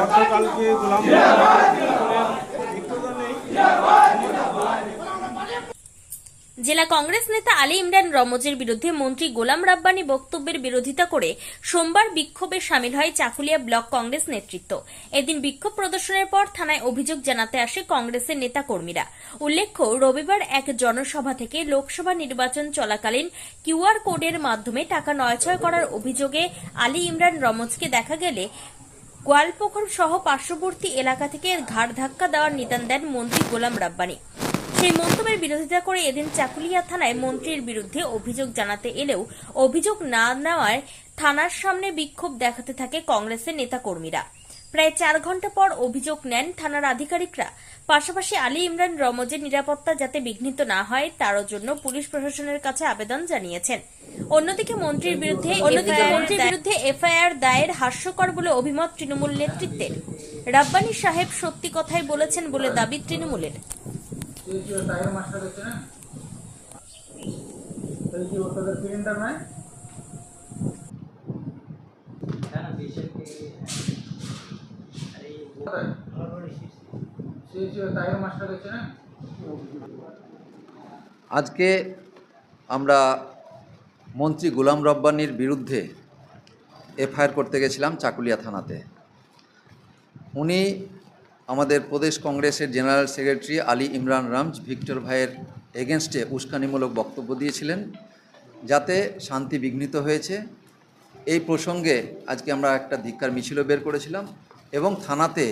গতকালকে গোলাম জেলা কংগ্রেস নেতা আলী ইমরান রমজের বিরুদ্ধে মন্ত্রী গোলাম রাব্বানি বক্তব্যের বিরোধিতা করে সোমবার বিক্ষোভে সামিল হয় চাকুলিয়া ব্লক কংগ্রেস নেতৃত্ব। এদিন বিক্ষোভ প্রদর্শনের পর থানায় অভিযোগ জানাতে আসে কংগ্রেসের নেতাকর্মীরা। উল্লেখ্য, রবিবার এক জনসভা থেকে লোকসভা নির্বাচন চলাকালীন কিউআর কোডের মাধ্যমে টাকা নয়ছয় করার অভিযোগে আলী ইমরান রমজকে দেখা গেলে গোয়ালপুকুর সহ পার্শ্ববর্তী এলাকা থেকে ঘাড় ধাক্কা দেওয়ার নিদান দেন মন্ত্রী গোলাম রাব্বানি। সেই মন্তব্যের বিরোধিতা করে এদিন চাকুলিয়া থানায় মন্ত্রীর বিরুদ্ধে অভিযোগ জানাতে এলেও অভিযোগ না নেওয়ায় থানার সামনে বিক্ষোভ দেখাতে থাকে কংগ্রেসের নেতাকর্মীরা। প্রায় চার ঘণ্টা পর অভিযোগ নেন থানার আধিকারিকরা। পাশাপাশি আলী ইমরান রমজের নিরাপত্তা যাতে বিঘ্নিত না হয় তারও জন্য পুলিশ প্রশাসনের কাছে আবেদন জানিয়েছেন। অন্যদিকে মন্ত্রীর বিরুদ্ধে অন্যদিকে মন্ত্রীর বিরুদ্ধে এফআইআর দায়ের হাস্যকর বলে অভিমত তৃণমূল নেতৃত্বের। রাব্বানী সাহেব সত্যি কথাই বলেছেন বলে দাবি তৃণমূলের। এই ওটাদের সিলিন্ডার নাই কোথায়? সেই যে টায়ার মাস্টার হচ্ছে না আজকে আমরা মন্ত্রী গোলাম রব্বানির বিরুদ্ধে এফআইআর করতে গেছিলাম চাকুলিয়া থানাতে। উনি আমাদের প্রদেশ কংগ্রেসের general secretary Ali Imran Ramz Victor ভাইয়ের এগেনস্টে উস্কানিমূলক বক্তব্য দিয়েছিলেন যাতে শান্তি বিঘ্নিত হয়েছে। এই প্রসঙ্গে আজকে আমরা একটা ধিক্কার মিছিলও বের করেছিলাম এবং থানাতে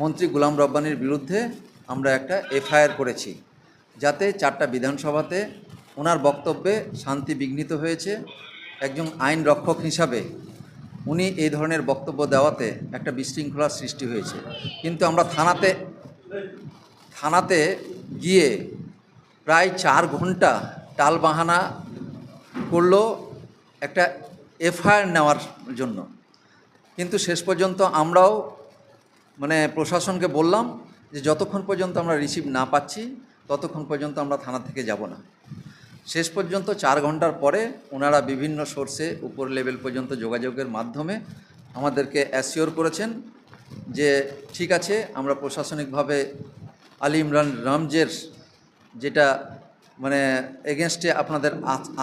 মন্ত্রী গুলাম রব্বানির বিরুদ্ধে আমরা একটা এফআইআর করেছি, যাতে চারটা বিধানসভাতে ওনার বক্তব্যে শান্তি বিঘ্নিত হয়েছে। একজন আইন রক্ষক হিসাবে উনি এই ধরনের বক্তব্য দেওয়াতে একটা বিশৃঙ্খলার সৃষ্টি হয়েছে। কিন্তু আমরা থানাতে থানাতে গিয়ে প্রায় চার ঘণ্টা টালবাহানা করল একটা এফআইআর নেওয়ার জন্য। কিন্তু শেষ পর্যন্ত আমরাও মানে প্রশাসনকে বললাম যে যতক্ষণ পর্যন্ত আমরা রিসিভ না পাচ্ছি, ততক্ষণ পর্যন্ত আমরা থানা থেকে যাব না। শেষ পর্যন্ত চার ঘণ্টার পরে ওনারা বিভিন্ন সোর্সে উপর লেভেল পর্যন্ত যোগাযোগের মাধ্যমে আমাদেরকে অ্যাসিওর করেছেন যে ঠিক আছে, আমরা প্রশাসনিকভাবে আলী ইমরান রামজের যেটা মানে এগেনস্টে আপনাদের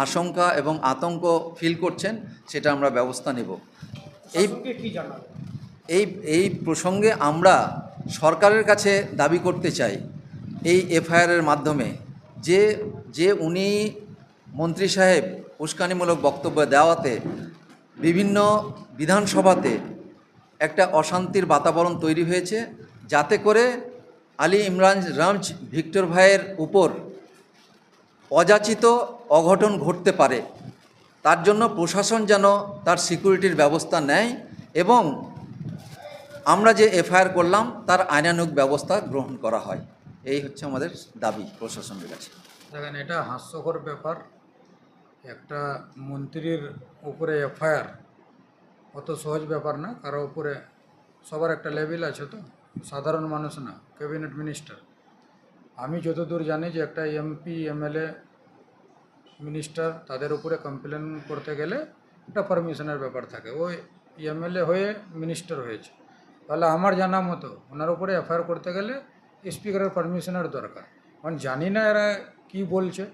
আশঙ্কা এবং আতঙ্ক ফিল করছেন, সেটা আমরা ব্যবস্থা নেব। এই এই এই প্রসঙ্গে আমরা সরকারের কাছে দাবি করতে চাই এই এফআইআরের মাধ্যমে যে যে উনি মন্ত্রী সাহেব উস্কানিমূলক বক্তব্য দেওয়াতে বিভিন্ন বিধানসভাতে একটা অশান্তির বাতাবরণ তৈরি হয়েছে, যাতে করে আলী ইমরান রামজ ভিক্টর ভাইয়ের উপর অযাচিত অঘটন ঘটতে পারে। তার জন্য প্রশাসন যেন তার সিকিউরিটির ব্যবস্থা নেয় এবং আমরা যে এফআইআর করলাম, তার আইনানুগ ব্যবস্থা গ্রহণ করা হয়। এই হচ্ছে আমাদের দাবি প্রশাসনের কাছে দেখেন, এটা হাস্যকর ব্যাপার। একটা মন্ত্রীর উপরে এফআইআর অত সহজ ব্যাপার না, কারও উপরে সবার একটা লেভেল আছে তো, সাধারণ মানুষ না, ক্যাবিনেট মিনিস্টার। আমি যতদূর জানি যে একটা এমপি, এমএলএ, মিনিস্টার, তাদের উপরে কমপ্লেন করতে গেলে একটা পারমিশনের ব্যাপার থাকে। ওই এমএলএ হয়ে মিনিস্টার হয়েছে। তাহলে আমার জানা মতো ওনার উপরে এফআইআর করতে গেলে স্পিকারের পারমিশনের দরকার। কারণ জানি না এরা কি বলছে।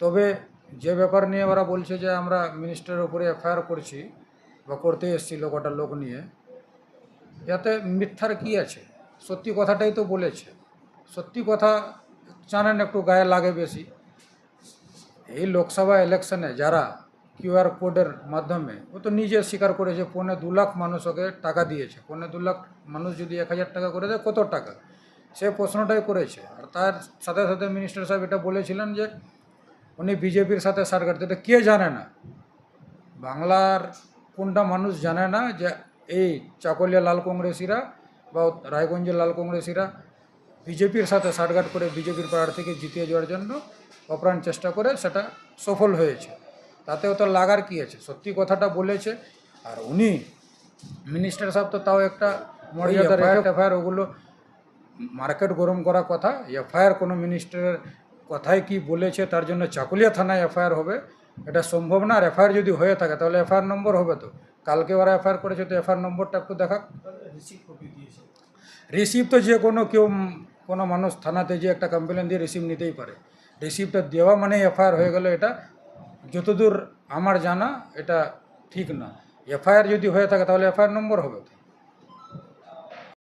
তবে যে ব্যাপার নিয়ে ওরা বলছে যে আমরা মিনিস্টারের উপরে এফআইআর করছি বা করতে এসেছিল গোটা লোক নিয়ে ইয়াতে মিথ্যার কি আছে? সত্যি কথাটাই তো বলেছে। সত্যি কথা জানেন একটু গায়ে লাগে বেশি। এই লোকসভা ইলেকশনে যারা কিউআর কোডের মাধ্যমে। ও তো নিজে স্বীকার করেছে পৌনে দু লাখ মানুষ ওকে টাকা দিয়েছে। পৌনে দু লাখ মানুষ যদি এক হাজার টাকা করে দেয়, কত টাকা? সে প্রশ্নটাই করেছে। আর তার সাথে সাথে মিনিস্টার সাহেব এটা বলেছিলেন যে, উনি বিজেপির সাথে সার কাটতে, এটা কে জানে না? বাংলার কোনটা মানুষ জানে না যে, এই চাকলিয়া লাল কংগ্রেসিরা বা রায়গঞ্জের লাল কংগ্রেসিরা বিজেপির সাথে সাটগাট করে বিজেপির প্রার্থীকে জিতিয়ে যাওয়ার জন্য অপ্রাণ চেষ্টা করে, সেটা সফল হয়েছে। তাতেও তো লাগার কী আছে? সত্যি কথাটা বলেছে। আর উনি মিনিস্টার সাহেব তো তাও একটা মর্যাদা এফআইআর ওগুলো মার্কেট গরম করা কথা। এফআইআর কোনো মিনিস্টারের কথায় কি বলেছে তার জন্য চাকুলিয়া থানায় এফআইআর হবে। এটা সম্ভব না। আর এফআইআর যদি হয়ে থাকে তাহলে এফআইআর নম্বর হবে তো। কালকে ওরা এফআইআর করেছে তো এফআইআর নম্বরটা একটু দেখাক। রিসিভ তো যে কোনো কেউ কোনো মানুষ থানাতে যে একটা কমপ্লেন দিয়ে রিসিভ নিতেই পারে। রিসিভটা দেওয়া মানে এফআইআর হয়ে গেলে এটা। যতদূর আমার জানা, এটা ঠিক না। এফআইআর যদি হয়ে থাকে, তাহলে এফআইআর নম্বর হবে। তো